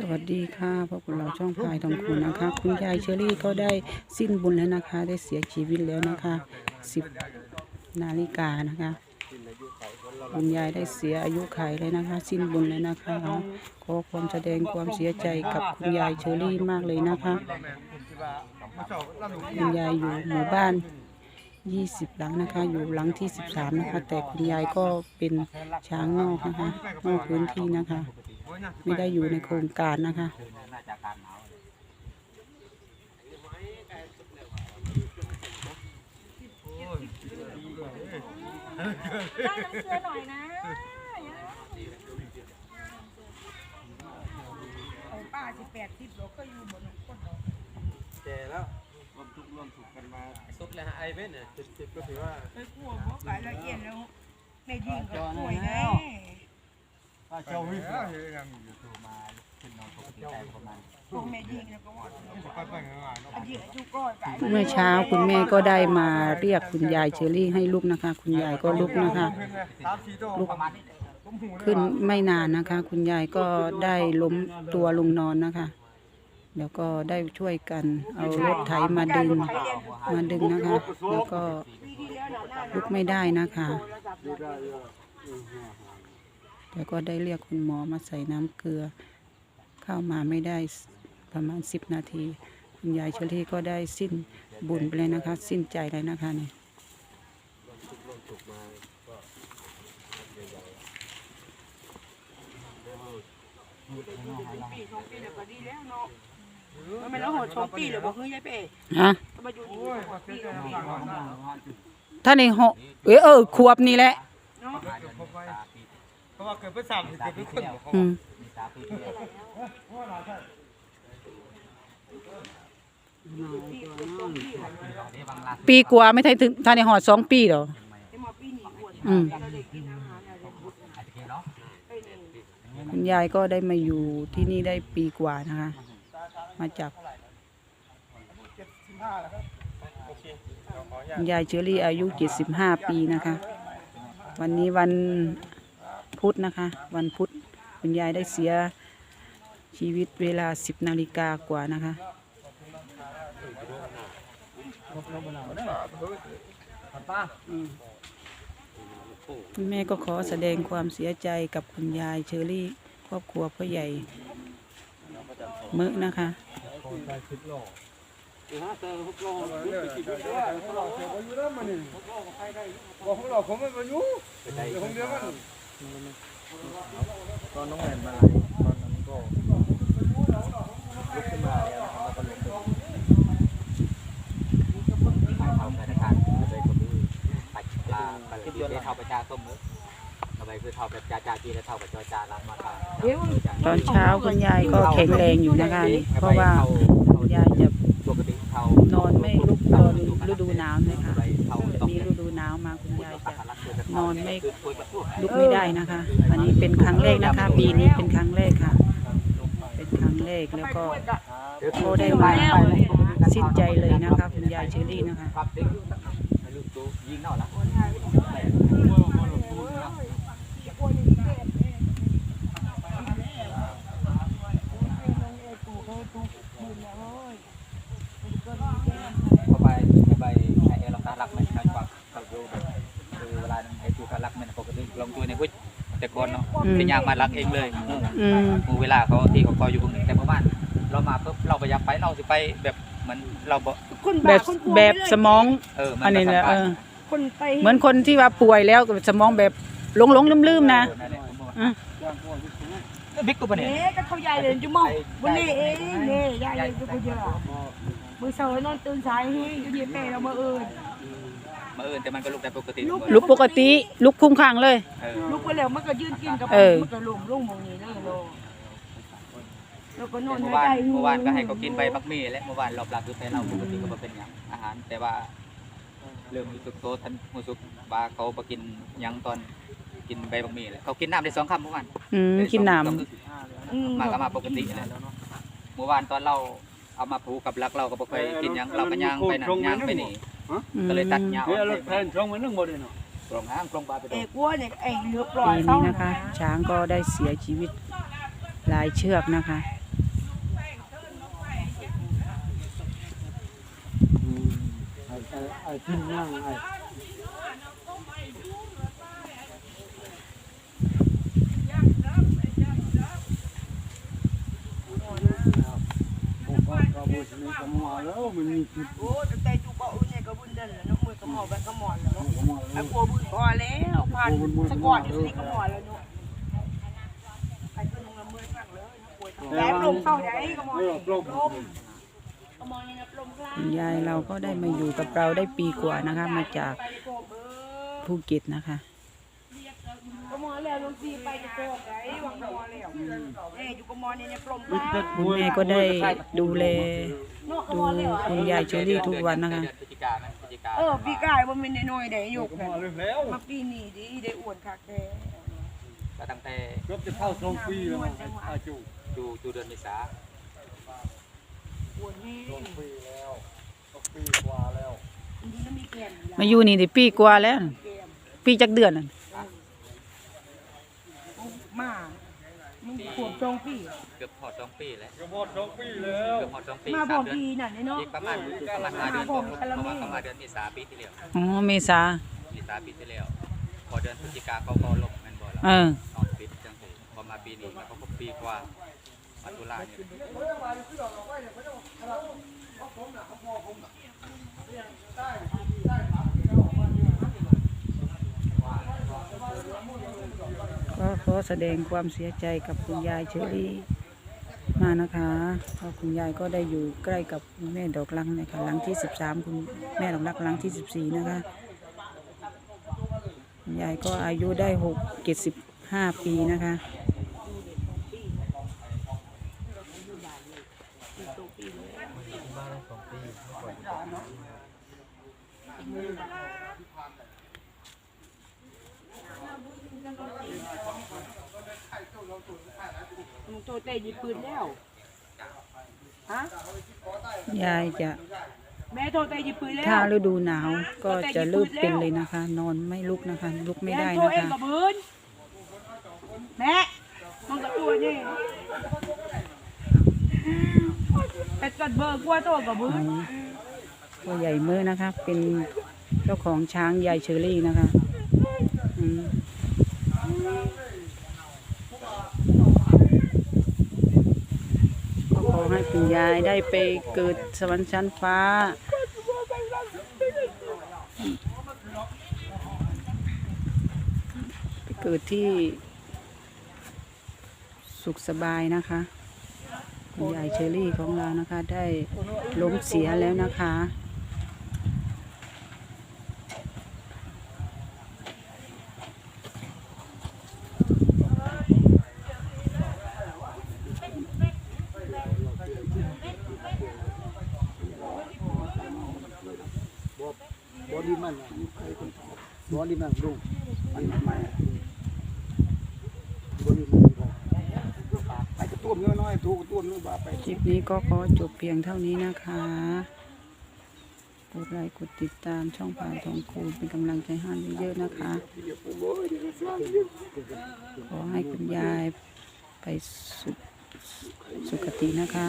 สวัสดีค่ะพวกบเราช่องพายทองคุณนะคะ คุณยายเชอรี่ก็ได้สิ้นบุญแล้วนะคะ ได้เสียชีวิตแล้วนะคะสิบนาฬิกานะคะคุณยายได้เสียอายุไขเลยนะคะ สิ้นบุญแล้วนะคะขอความแสดงความเสียใจกับคุณยายเชอรี่มากเลยนะคะคุณยายอยู่หมู่บ้าน20หลังนะคะ อยู่หลังที่13นะคะ แต่คุณยายก็เป็นช้างนอกนะคะนอกพื้นที่นะคะ ไม่ได้อยู่ในโครงการนะคะ ได้น้ำเกลือหน่อยนะโอ้ป้าสิบแปดสิบโลก็อยู่บนก้นดอกแก่แล้วรวมทุกข์รวมสุขกันมาสุขแล้วฮะไอเว้นเนี่ยเจ็ดสิบก็ถือว่า ไปกลัวพวกไปละเอียดแล้วแม่ยิงก็ป่วยไงถ้า เจ้าวิ่งแล้วเฮ้ยยังพวกแม่ยิงแล้วก็ว่าอันนี้อายุก้อยไปเมื่อเช้าคุณแม่ก็ได้มาเรียกคุณยายเชอรี่ให้ลุกนะคะ คุณยายก็ลุกนะคะลุกขึ้นไม่นานนะคะ คุณยายก็ได้ล้มตัวลงนอนนะคะ แล้วก็ได้ช่วยกันเอารถไถมาดึงมาดึงนะคะ แล้วก็ลุกไม่ได้นะคะ แล้วก็ได้เรียกคุณหมอมาใส่น้ำเกลือ เข้ามาไม่ได้ประมาณสิบนาที คุณยายเชอรี่ก็ได้สิ้นบุญไปเลยนะคะ สิ้นใจเลยนะคะนี่ปีสองปีแล้วก็ดีแล้วเนาะมันไม่แล้วหดสองปีเลยบอกเฮ้ยยายเป้ฮะก็มาอยู่ที่สองปีสองปีถ้าในหกเออเออขวบนี่แหละเนาะ เพราะว่าเกิดเป็นสามสิบเกิดเป็นคนบอกเขาอืมปีกว่าไม่ใช่ถึงถ้าในหอดสองปีหรอแต่มาปีนี้อ้วนอืมเราได้กินอาหารอะไรบุญไอ้นี่คุณยายก็ได้มาอยู่ที่นี่ได้ปีกว่านะคะ มาจากคุณยายเชอรี่อายุเจ็ดสิบห้าปีนะคะ วันนี้วัน พุธนะคะ วันพุธคุณยายได้เสียชีวิตเวลาสิบนาฬิกากว่านะคะ คุณแม่ก็ขอแสดงความเสียใจกับคุณยายเชอรี่ครอบครัวพ่อใหญ่เมอะนะคะบอกของเราผมไม่มาอยู่เดี๋ยวของเดียวมัน ตอนน้องแหวนมาตอนนั้นก็ลุกขึ้นมาแล้วนะครับแล้วก็ลงไปเท่าธนาคารไปก็คือปัจปลาปลาที่ได้เท่าประชาต้มมือเอไปคือเท่าแบบจาจาจีและเท่ากับจอจาล้างมาตาตอนเช้าคุณยายก็แข็งแรงอยู่นะคะนี่เพราะว่ายายจะนอนไม่ลุกตอนฤดูหนาวเลยค่ะจะมี หนาวมาคุณยายจะนอนไม่คือคุยกับพวกลุกไม่ได้นะคะ อันนี้เป็นครั้งแรกนะคะ ปีนี้เป็นครั้งแรกค่ะ เป็นครั้งแรกแล้วก็ก็ได้มาสิ้นใจเลยนะคะ คุณยายเชอรี่นะคะครับเด็กให้ลูกตัวยิงเน่าละเข้าไป เนาะอืมเป็นยางมาลักเองเลยอืมมูเวลาเขาที่เขาคอยอยู่ตรงนี้แต่เมื่อวานเรามาปุ๊บเราไปอยากไปเราสิไปแบบเหมือนเราบอกคนแบบคนป่วยแบบไปเลยสมองเออมัอันนี้แหละเออคนไปเหมือนคนที่ว่าป่วยแล้วกับสมองแบบหลงหลงลืมลืมๆนะอะบิ๊กกูปะเนี่ยเอ๊ะก็เขายายเลยจุ๊มวันนี้เองนี่ยายเลยจุ๊บเยอะมือเสาร์นอนตื่นสายให้ยูดีเป้เรามาเอิญ มาเอินแต่มันก็ลุกแต่ปกติลุกปกติลุกคุ้มข้างเลย เออลุกไปแล้วมันก็ยืนกินกับเออมันก็ลงลงมองนี้เลยโลแล้วก็นอนเมื่ไม่อวานได้เมื่อวานก็ให้เขากินใบบักมี่และเมื่อวานรอบหลักคือไปเราปกติก็บ่เป็นหยังอาหาร แต่ว่าเริ่มรู้สึกโตทันรู้สึกว่าเขาไปกินหยังตอนกินใบบักมี่แหละเขากินน้ำได้สองคำเมื่อวานอืมกินน้อืมมาก็มาปกติเลยเมื่อวานตอนเราเอามาผูกกับลักเราก็บ่เคยกินหยังเราก็ย่างไปนั่นย่างไปนี่ำ ก็เลยตัดยาวเนี่ยแทนช่องมันนึงหมดเลยเนาะกลองห้างกลองปลาไปเอตกวัวเนี่ยเอกเลือปล่อยปีเศร้านะคะ ช้างก็ได้เสียชีวิตลายเชือกนะคะ ไอ้ที่นั่งไอ้ หมอแบบก็หมอนแล้วเนาะไอ้กลัวบุญพอแล้วผ่านสะกอดอยู่นี่ก็หมอนแล้วเนาะไปขึ้นลงละเมือฟังเลยนะป่วยแลมลงเข้าได้ก็หมอนลมลมก็หมอนนี่นะลมกลางยายเราก็ได้มาอยู่กับเราได้ปีกว่านะคะ มาจากภูเก็ตนะคะกมอแล้วลงซีไปจะโกได้วางหมอแล้วเอ้อยู่กมอเนี่ยปลมแม่ก็ได้ดูแลดูคุณยายเชอรี่ทุกวันนะคะ เดือพฤศจิกานะพฤศจิกาเออปีกายบ่แม่นน้อยๆได้ยกกำมาแล้วมาปีนี้ดิได้อ้วนคักแท้ก็ตั้งแต่เกือบจะเข้าสองปีแล้วมั้งอาจุดูดูเดือนเมษาอ้วนแห้งปีแล้วสองปีกว่าแล้วอันนี้ก็มีแก้มอยู่มาอยู่นี่ได้ปีกว่าแล้วแก้มปีจักเดือนน่ะ มา มึงขวบจองปี เกือบพอดสองปีแล้ว ก็หมดสองปีแล้วเกือบพอดสองปีมาบสาอมกเดือนปีนั่นเนาะ อีกประมาณประมาณห้าเดือนก่อนเพราะว่าเขามาเดือนเมษาปีที่แล้วอ๋อเมษาเมษาปีที่แล้ว พอเดือนพฤศจิกาเขาก็ลงแม่นบ่ล่ะเออ นอนปิดจังซี่พอมาปีนี้เขาก็ปีกว่ามาตุลาเนี่ย ก็ขอ แสดงความเสียใจกับคุณยายเชอรี่มานะคะเพราะคุณยายก็ได้อยู่ใกล้กับแม่ดอกลังนะคะหลังที่สิบสามคุณแม่ดอกลังหลังที่สิบสี่นะคะคุณยายก็อายุได้หกเจ็ดสิบห้าปีนะคะ โตเตะยิงปืนแล้วฮะยายจะแม่โตเตะยิงปืนแล้วถ้าฤดูหนาวก็จะเริ่มเป็นเลยนะคะ นอนไม่ลุกนะคะ ลุกไม่ได้แโตนะเองคะกับปืนแม่มึงกับตัวนี่แต่กัดเบอร์กลัวโตกับปืนตัวใหญ่เมื่อนะคะ เป็นเจ้าของช้างยายเชอรี่นะคะ อืมก็ขอ ให้คุณยายได้ไปเกิดสวรรค์ชั้นฟ้า ไปเกิดที่สุขสบายนะคะคุณยายเชอรี่ของเรานะคะ ได้ล้มเสียแล้วนะคะ ดี้มันบอดี้มันลุงมันไม่บอดี้มันไปกระตุ้มน้อยๆถูกกระตุ้มน้อยบ้าไปคลิปนี้ก็ขอจบเพียงเท่านี้นะคะ กดไลค์กดติดตามช่องผ่านทองคูณเป็นกำลังใจให้เยอะๆนะคะ ขอให้คุณยายไปสุขสุขตินะคะ